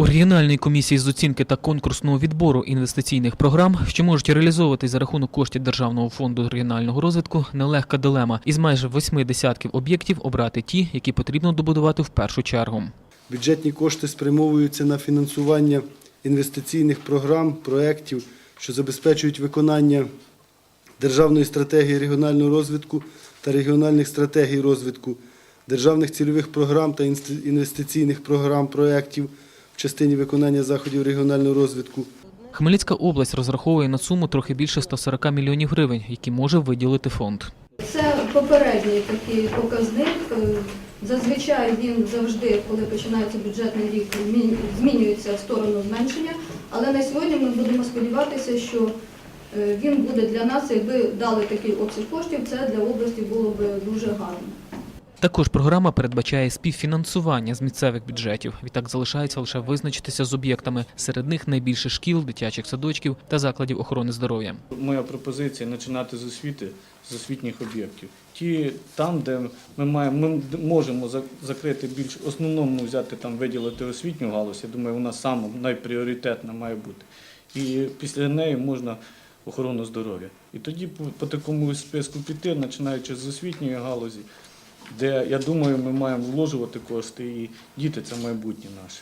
У регіональній комісії з оцінки та конкурсного відбору інвестиційних програм, що можуть реалізовуватись за рахунок коштів Державного фонду регіонального розвитку, нелегка дилема. Із майже восьми десятків об'єктів обрати ті, які потрібно добудувати в першу чергу. Бюджетні кошти спрямовуються на фінансування інвестиційних програм, проєктів, що забезпечують виконання державної стратегії регіонального розвитку та регіональних стратегій розвитку, державних цільових програм та інвестиційних програм проєктів частині виконання заходів регіонального розвитку, Хмельницька область розраховує на суму трохи більше 140 мільйонів гривень, які може виділити фонд. Це попередній такий показник. Е, Зазвичай він завжди, коли починається бюджетний рік, змінюється в сторону зменшення. Але на сьогодні ми будемо сподіватися, що е, він буде для нас, якби дали такий обсяг коштів, це для області було б дуже гарно. Також програма передбачає співфінансування з місцевих бюджетів. Відтак залишається лише визначитися з об'єктами. Серед них найбільше шкіл, дитячих садочків та закладів охорони здоров'я. Моя пропозиція починати з освіти, з освітніх об'єктів. Ті там, де ми маємо, ми можемо закрити більш основному взяти там, виділити освітню галузь. Я думаю, вона саме найпріоритетна має бути. І після неї можна охорону здоров'я. І тоді по, такому списку піти, починаючи з освітньої галузі, де я думаю, ми маємо вложувати кошти, і діти це майбутнє наше.